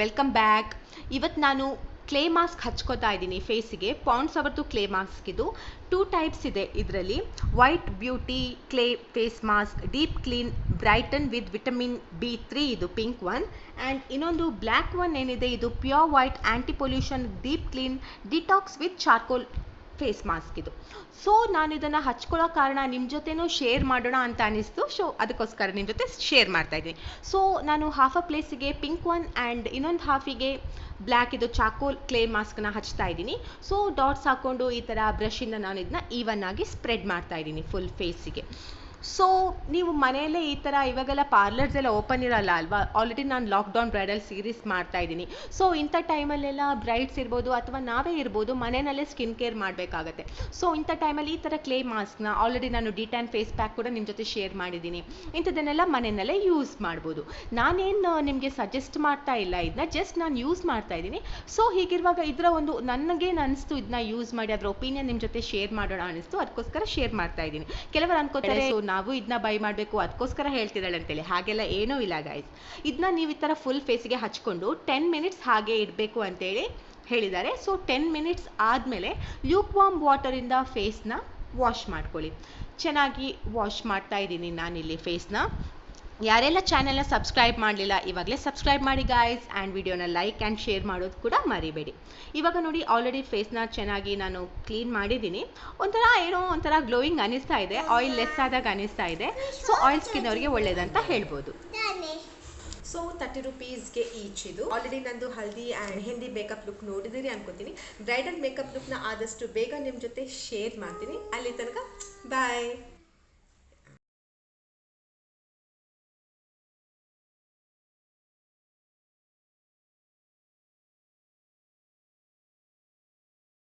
Welcome back ಇವತ್ತು ನಾನು clay mask ಹಚ್ಕೋತಾ ಇದ್ದೀನಿ ಫೇಸಿಗೆ ಪಾಂಡ್ಸ್ ಅವರದ್ದು ಕ್ಲೇ ಮಾಸ್ಕ್ ಇದು. ಟೂ ಟೈಪ್ಸ್ ಇದೆ ಇದರಲ್ಲಿ. White beauty clay face mask deep clean brighten with vitamin B three ಇದು ಪಿಂಕ್ ಒನ್ ಆ್ಯಂಡ್ ಇನ್ನೊಂದು ಬ್ಲ್ಯಾಕ್ ಒನ್ ಏನಿದೆ, ಇದು pure white anti pollution deep clean detox with charcoal face mask ಇದು. So ನಾನು ಇದನ್ನು ಹಚ್ಕೊಳ್ಳೋ ಕಾರಣ ನಿಮ್ಮ ಜೊತೆನೂ ಶೇರ್ ಮಾಡೋಣ ಅಂತ ಅನಿಸ್ತು. ಸೊ ಅದಕ್ಕೋಸ್ಕರ ನಿಮ್ಮ ಜೊತೆ ಶೇರ್ ಮಾಡ್ತಾ ಇದ್ದೀನಿ. ಸೊ ನಾನು ಹಾಫ್ ಅ ಪ್ಲೇಸಿಗೆ ಪಿಂಕ್ ಒನ್ ಆ್ಯಂಡ್ ಇನ್ನೊಂದು ಹಾಫಿಗೆ ಬ್ಲ್ಯಾಕ್ ಇದು ಚಾಕೋಲ್ ಕ್ಲೇ ಮಾಸ್ಕ್ನ ಹಚ್ತಾ ಇದ್ದೀನಿ. ಸೊ ಡಾಟ್ಸ್ ಹಾಕ್ಕೊಂಡು ಈ ಥರ ಬ್ರಷಿಂದ ನಾನು ಇದನ್ನ ಈವನ್ ಆಗಿ ಸ್ಪ್ರೆಡ್ ಮಾಡ್ತಾ ಇದ್ದೀನಿ ಫುಲ್ ಫೇಸಿಗೆ ಸೊ ನೀವು ಮನೆಯಲ್ಲೇ ಈ ಥರ ಇವಾಗೆಲ್ಲ ಪಾರ್ಲರ್ಸ್ ಎಲ್ಲ ಓಪನ್ ಇರಲ್ಲ ಅಲ್ವಾ? ಆಲ್ರೆಡಿ ನಾನು ಲಾಕ್ಡೌನ್ ಬ್ರೈಡಲ್ ಸೀರೀಸ್ ಮಾಡ್ತಾ ಇದ್ದೀನಿ. ಸೊ ಇಂಥ ಟೈಮಲ್ಲೆಲ್ಲ ಬ್ರೈಡ್ಸ್ ಇರ್ಬೋದು ಅಥವಾ ನಾವೇ ಇರ್ಬೋದು ಮನೆಯಲ್ಲೇ ಸ್ಕಿನ್ ಕೇರ್ ಮಾಡಬೇಕಾಗತ್ತೆ. ಸೊ ಇಂಥ ಟೈಮಲ್ಲಿ ಈ ಥರ ಕ್ಲೇ ಮಾಸ್ಕ್ನ ಆಲ್ರೆಡಿ ನಾನು ಡಿ ಟ್ಯಾನ್ ಫೇಸ್ ಪ್ಯಾಕ್ ಕೂಡ ನಿಮ್ಮ ಜೊತೆ ಶೇರ್ ಮಾಡಿದ್ದೀನಿ. ಇಂಥದ್ದನ್ನೆಲ್ಲ ಮನೆಯಲ್ಲೇ ಯೂಸ್ ಮಾಡ್ಬೋದು. ನಾನೇನು ನಿಮಗೆ ಸಜೆಸ್ಟ್ ಮಾಡ್ತಾ ಇಲ್ಲ ಇದನ್ನ ಜಸ್ಟ್ ನಾನು ಯೂಸ್ ಮಾಡ್ತಾ ಇದ್ದೀನಿ. ಸೊ ಹೀಗಿರುವಾಗ ಇದರ ಒಂದು ನನಗೇನು ಅನಿಸ್ತು ಇದನ್ನ ಯೂಸ್ ಮಾಡಿ ಅದರ ಒಪಿನಿಯನ್ ನಿಮ್ಮ ಜೊತೆ ಶೇರ್ ಮಾಡೋಣ ಅನಿಸ್ತು. ಅದಕ್ಕೋಸ್ಕರ ಶೇರ್ ಮಾಡ್ತಾ ಇದ್ದೀನಿ. ಕೆಲವರು ಅನ್ಕೋತಾರೆ ಸೊ ನಾವು ಇದನ್ನ ಬೈ ಮಾಡಬೇಕು ಅದಕ್ಕೋಸ್ಕರ ಹೇಳ್ತಿದ್ದಾಳೆ ಅಂತೇಳಿ. ಹಾಗೆಲ್ಲ ಏನೂ ಇಲ್ಲ ಗಾಯ್ಸ್ ಇದನ್ನ ನೀವು ಈ ಥರ ಫುಲ್ ಫೇಸಿಗೆ ಹಚ್ಕೊಂಡು ಟೆನ್ ಮಿನಿಟ್ಸ್ ಹಾಗೆ ಇಡಬೇಕು ಅಂತೇಳಿ ಹೇಳಿದ್ದಾರೆ. ಸೊ ಟೆನ್ ಮಿನಿಟ್ಸ್ ಆದಮೇಲೆ ಲ್ಯೂಕ್ ವಾಮ್ ವಾಟರಿಂದ ಫೇಸ್ನ ವಾಶ್ ಮಾಡ್ಕೊಳ್ಳಿ. ಚೆನ್ನಾಗಿ ವಾಶ್ ಮಾಡ್ತಾ ಇದ್ದೀನಿ ನಾನಿಲ್ಲಿ ಫೇಸ್ನ ಯಾರೆಲ್ಲ ಚಾನೆಲ್ನ ಸಬ್ಸ್ಕ್ರೈಬ್ ಮಾಡಲಿಲ್ಲ, ಇವಾಗಲೇ ಸಬ್ಸ್ಕ್ರೈಬ್ ಮಾಡಿ ಗಾಯ್ಸ್ ಆ್ಯಂಡ್ ವಿಡಿಯೋನ ಲೈಕ್ ಆ್ಯಂಡ್ ಶೇರ್ ಮಾಡೋದು ಕೂಡ ಮರಿಬೇಡಿ. ಇವಾಗ ನೋಡಿ ಆಲ್ರೆಡಿ ಫೇಸ್ನ ಚೆನ್ನಾಗಿ ನಾನು ಕ್ಲೀನ್ ಮಾಡಿದ್ದೀನಿ. ಒಂಥರ ಏನೋ ಒಂಥರ ಗ್ಲೋಯಿಂಗ್ ಅನಿಸ್ತಾ ಇದೆ ಆಯಿಲ್ ಲೆಸ್ ಆದಾಗ ಅನಿಸ್ತಾ ಇದೆ. ಸೊ ಆಯಿಲ್ ಸ್ಕಿನ್ ಅವರಿಗೆ ಒಳ್ಳೇದಂತ ಹೇಳ್ಬೋದು. ಸೊ ತರ್ಟಿ ರುಪೀಸ್ಗೆ ಈಚ್ ಇದು. ಆಲ್ರೆಡಿ ನಂದು ಹಲ್ದಿ ಆ್ಯಂಡ್ ಹಿಂದಿ ಮೇಕಪ್ ಲುಕ್ ನೋಡಿದಿರಿ ಅನ್ಕೋತೀನಿ. ಬ್ರೈಡಲ್ ಮೇಕಪ್ ಲುಕ್ನ ಆದಷ್ಟು ಬೇಗ ನಿಮ್ಮ ಜೊತೆ ಶೇರ್ ಮಾಡ್ತೀನಿ. ಅಲ್ಲಿ ತನಕ ಬಾಯ್